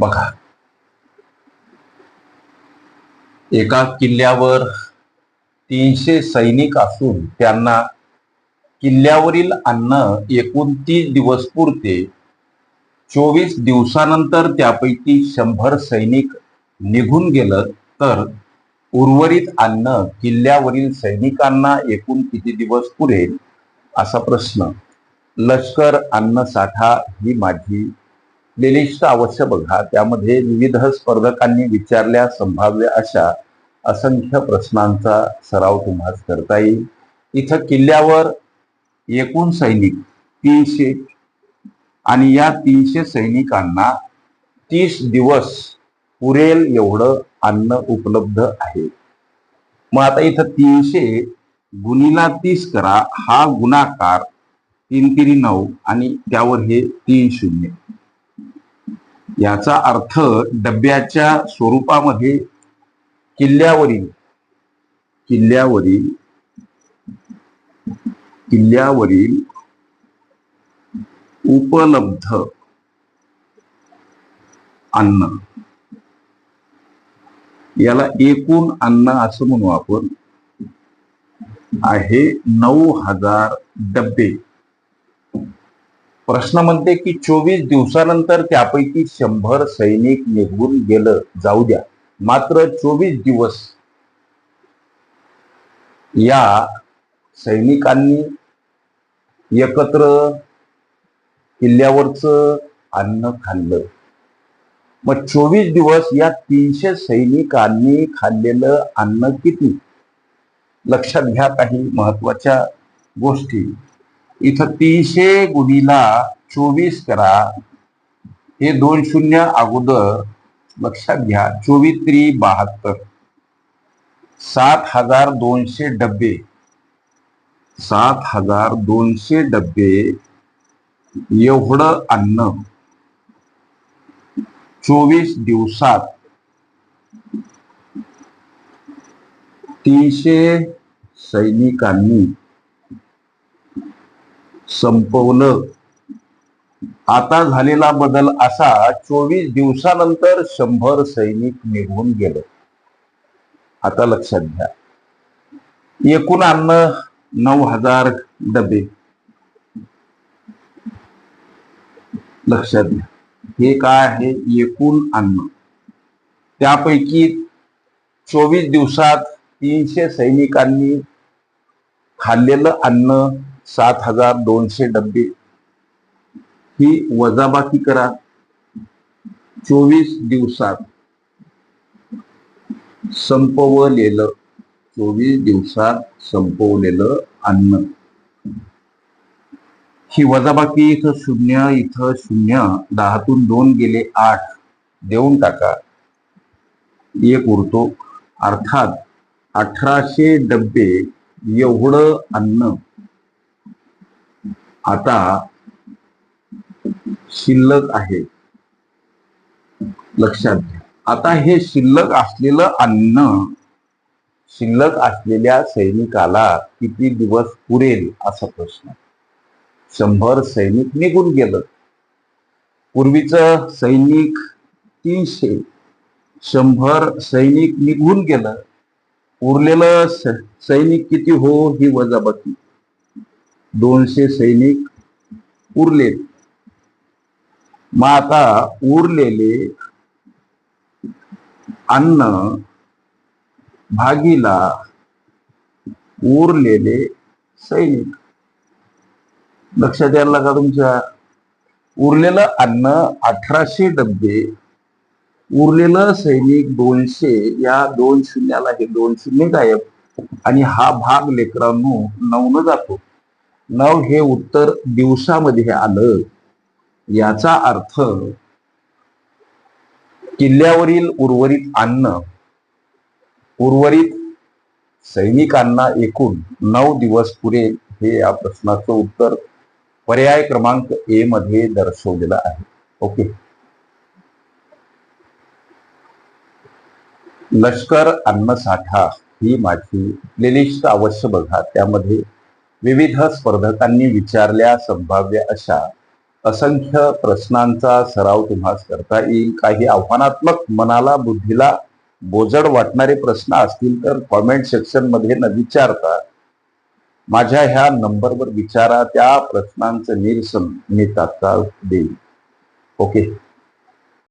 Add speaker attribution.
Speaker 1: बघा. एका किल्ल्यावर तीनशे सैनिक असून त्यांना किल्ल्यावरील अन्न एकूण तीस दिवस पुरते. चोवीस दिवसानंतर त्यापैकी शंभर सैनिक निघून गेलं तर उर्वरित अन्न किल्ल्यावरील सैनिकांना एकूण किती दिवस पुरेल? असा प्रश्न. लष्कर अन्न साठा ही माझी प्लेलिस्ट अवश्य बघा. त्यामध्ये विविध स्पर्धकांनी विचारल्या संभाव्य अशा असंख्य प्रश्नांचा सराव तुम्हाला करता येईल. इथं किल्ल्यावर एकूण सैनिक तीनशे आणि या तीनशे सैनिकांना तीस दिवस पुरेल एवढं अन्न उपलब्ध आहे. मग आता इथं तीनशे गुणीला तीस करा. हा गुणाकार तीन तिरी नऊ आणि त्यावर हे तीन शून्य. याचा अर्थ डब्याच्या स्वरूपामध्ये किल्ल्यावरील किल्ल्यावरील किल्ल्यावरील उपलब्ध अन्न. याला एकूण अन्न असं म्हणू आपण. आहे नऊ हजार डब्बे. प्रश्न म्हणते की चोवीस दिवसानंतर त्यापैकी शंभर सैनिक निघून गेलं. जाऊ द्या. मात्र चोवीस दिवस या सैनिकांनी एकत्र किल्ल्यावरचं अन्न खाल्लं. मग चोवीस दिवस या तीनशे सैनिकांनी खाल्लेलं अन्न किती? लक्षात घ्या काही महत्त्वाच्या गोष्टी. इथं तीनशे गुणीला चोवीस करा. हे दोन शून्य अगोदर लक्षात घ्या. चोवीस त्री बहात्तर. सात हजार दोनशे डब्बे. सात हजार दोनशे डब्बे. एवढं अन्न. चोवीस दिवसात तीनशे सैनिकांनी संपवलं आता झालेला बदल असा चोवीस दिवसानंतर शंभर सैनिक निघून गेले. आता लक्षात घ्या. एकूण अन्न नऊ हजार डबे. लक्षात घ्या. हे काय आहे? एकूण अन्न. त्यापैकी चोवीस दिवसात तीनशे सैनिकांनी खाल्लेलं अन्न सात हजार दोनशे डब्बे. ही वजाबाकी करा. चोवीस दिवसात संपवलेलं चोवीस दिवसात संपवलेलं अन्न. ही वजाबाकी इथं शून्य इथं शून्य दहातून दोन गेले आठ. देऊन टाका. एक उरतो. अर्थात अठराशे डब्बे एवढं अन्न आता शिल्लक आहे. लक्षात घ्या. आता हे शिल्लक असलेलं अन्न शिल्लक असलेल्या सैनिकाला किती दिवस पुरेल असा प्रश्न. शंभर सैनिक निघून गेलं. पूर्वीच सैनिक तीनशे शंभर सैनिक निघून गेलं. उरलेलं सैनिक किती हो ही वजाबाकी. दोनशे सैनिक उरले. मग आता उरलेले अन्न भागीला उरलेले सैनिक. लक्षात यायला का तुमच्या. उरलेलं अन्न अठराशे डब्बे उरलेलं सैनिक दोनशे या दोन शून्याला हे दोन शून्य गायब. आणि हा भाग लेकरांनो नऊन जातो. नव हे उत्तर दिवसामध्ये आलं. याचा अर्थ किल्ल्यावरील उर्वरित अन्न उर्वरित सैनिकांना एकूण नऊ दिवस पुरे हे या प्रश्नाचं उत्तर पर्याय क्रमांक ए मध्ये दर्शवलेलं आहे. ओके लष्कर अन्नसाठा ही माझी प्लेलिस्ट अवश्य बघा. त्यामध्ये विविध स्पर्धकांनी विचारल्या संभाव्य अशा असंख्य प्रश्नांचा सराव तुम्हाला करता येईल. काही आव्हानात्मक मनाला बुद्धीला बोजड वाटणारे प्रश्न असतील तर कॉमेंट सेक्शनमध्ये न विचारता माझ्या ह्या नंबरवर विचारा. त्या प्रश्नांचं निरसन मी तात्काळ देईल ओके